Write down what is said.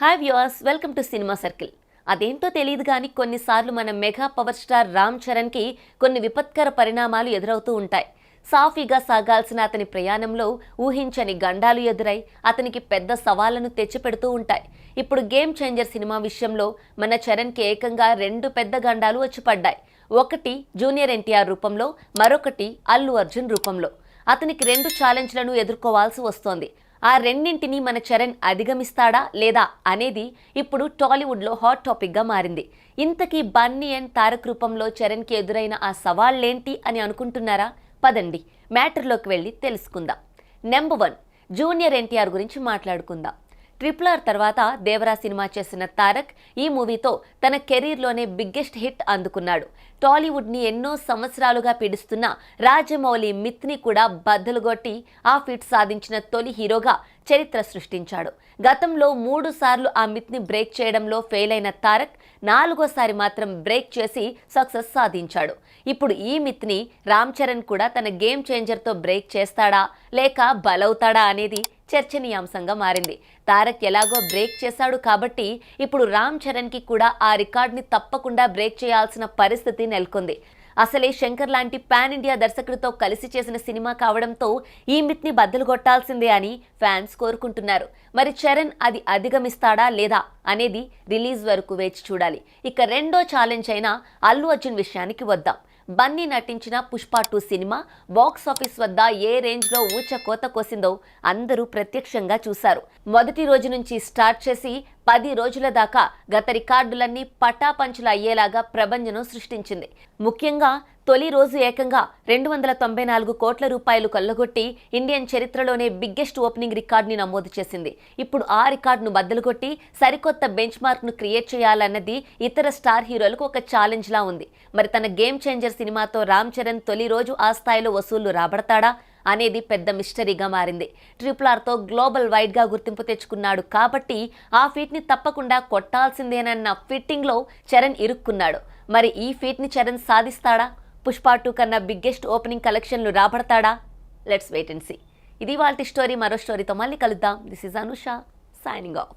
Hi viewers welcome to cinema circle అదేంటో తెలియదు కానీ కొన్నిసార్లు మన మెగా పవర్ స్టార్ రామ్ చరణ్కి కొన్ని విపత్కర పరిణామాలు ఎదురవుతూ ఉంటాయి. సాఫీగా సాగాల్సిన అతని ప్రయాణంలో ఊహించని గండాలు ఎదురై అతనికి పెద్ద సవాళ్ళను తెచ్చిపెడుతూ ఉంటాయి. ఇప్పుడు గేమ్ చేంజర్ సినిమా విషయంలో మన చరణ్కి ఏకంగా రెండు పెద్ద గండాలు వచ్చి పడ్డాయి. ఒకటి జూనియర్ ఎన్టీఆర్ రూపంలో మరొకటి అల్లు అర్జున్ రూపంలో. అతనికి రెండు ఛాలెంజ్లను ఎదుర్కోవాల్సి వస్తోంది. ఆ రెండింటిని మన చరణ్ అధిగమిస్తాడా లేదా అనేది ఇప్పుడు టాలీవుడ్లో హాట్ టాపిక్గా మారింది. ఇంతకీ బన్నీ అండ్ తారక్ రూపంలో చరణ్కి ఎదురైన ఆ సవాళ్ళేంటి అని అనుకుంటున్నారా? పదండి మ్యాటర్లోకి వెళ్ళి తెలుసుకుందాం. నెంబర్ వన్ జూనియర్ ఎన్టీఆర్ గురించి మాట్లాడుకుందాం. ట్రిపుల్ ఆర్ తర్వాత దేవరా సినిమా చేసిన తారక్ ఈ మూవీతో తన కెరీర్లోనే బిగ్గెస్ట్ హిట్ అందుకున్నాడు. టాలీవుడ్ని ఎన్నో సంవత్సరాలుగా పీడిస్తున్న రాజమౌళి మిత్ని కూడా బద్దలుగొట్టి ఆ ఫిట్ సాధించిన తొలి హీరోగా చరిత్ర సృష్టించాడు. గతంలో మూడు సార్లు ఆ మిత్ని బ్రేక్ చేయడంలో ఫెయిల్ అయిన తారక్ నాలుగోసారి మాత్రం బ్రేక్ చేసి సక్సెస్ సాధించాడు. ఇప్పుడు ఈ మిత్ని రామ్ చరణ్ కూడా తన గేమ్ చేంజర్తో బ్రేక్ చేస్తాడా లేక బలవుతాడా అనేది చర్చనీయాంశంగా మారింది. తారక్ ఎలాగో బ్రేక్ చేశాడు కాబట్టి ఇప్పుడు రామ్ చరణ్కి కూడా ఆ రికార్డ్ని తప్పకుండా బ్రేక్ చేయాల్సిన పరిస్థితి నెలకొంది. అసలే శంకర్ లాంటి పాన్ ఇండియా దర్శకుడితో కలిసి చేసిన సినిమా కావడంతో ఈ మిత్ని బద్దలు కొట్టాల్సిందే అని ఫ్యాన్స్ కోరుకుంటున్నారు. మరి చరణ్ అది అధిగమిస్తాడా లేదా అనేది రిలీజ్ వరకు వేచి చూడాలి. ఇక రెండో ఛాలెంజ్ అయిన అల్లు అర్జున్ విషయానికి వద్దాం. బన్నీ నటించిన Pushpa two cinema box office వద్ద ఏ రేంజ్లో ఊచ కోత కోసిందో అందరూ ప్రత్యక్షంగా చూశారు. మొదటి రోజు నుంచి స్టార్ట్ చేసి పది రోజుల దాకా గత రికార్డులన్నీ పటాపంచులు అయ్యేలాగా ప్రభంజనం సృష్టించింది. ముఖ్యంగా తొలి రోజు ఏకంగా రెండు వందల తొంభై నాలుగు కోట్ల రూపాయలు కొల్లగొట్టి ఇండియన్ చరిత్రలోనే బిగ్గెస్ట్ ఓపెనింగ్ రికార్డుని నమోదు చేసింది. ఇప్పుడు ఆ రికార్డును బద్దలుగొట్టి సరికొత్త బెంచ్ మార్క్ను క్రియేట్ చేయాలన్నది ఇతర స్టార్ హీరోలకు ఒక ఛాలెంజ్లా ఉంది. మరి తన గేమ్ చేంజర్ సినిమాతో రామ్ చరణ్ తొలి రోజు ఆ స్థాయిలో వసూళ్ళు రాబడతాడా? అనేది పెద్ద మిస్టరీగా మారింది. ట్రిపుల్ ఆర్తో గ్లోబల్ వైడ్గా గుర్తింపు తెచ్చుకున్నాడు కాబట్టి ఆ ఫీట్ని తప్పకుండా కొట్టాల్సిందేనన్న ఫిట్టింగ్లో చరణ్ ఇరుక్కున్నాడు. మరి ఈ ఫీట్ని చరణ్ సాధిస్తాడా? పుష్ప టూ కన్నా బిగ్గెస్ట్ ఓపెనింగ్ కలెక్షన్లు రాబడతాడా? Let's wait and see. ఇది వాళ్ళ స్టోరీ మరో స్టోరీతో మళ్ళీ కలుద్దాం. This is Anusha signing off.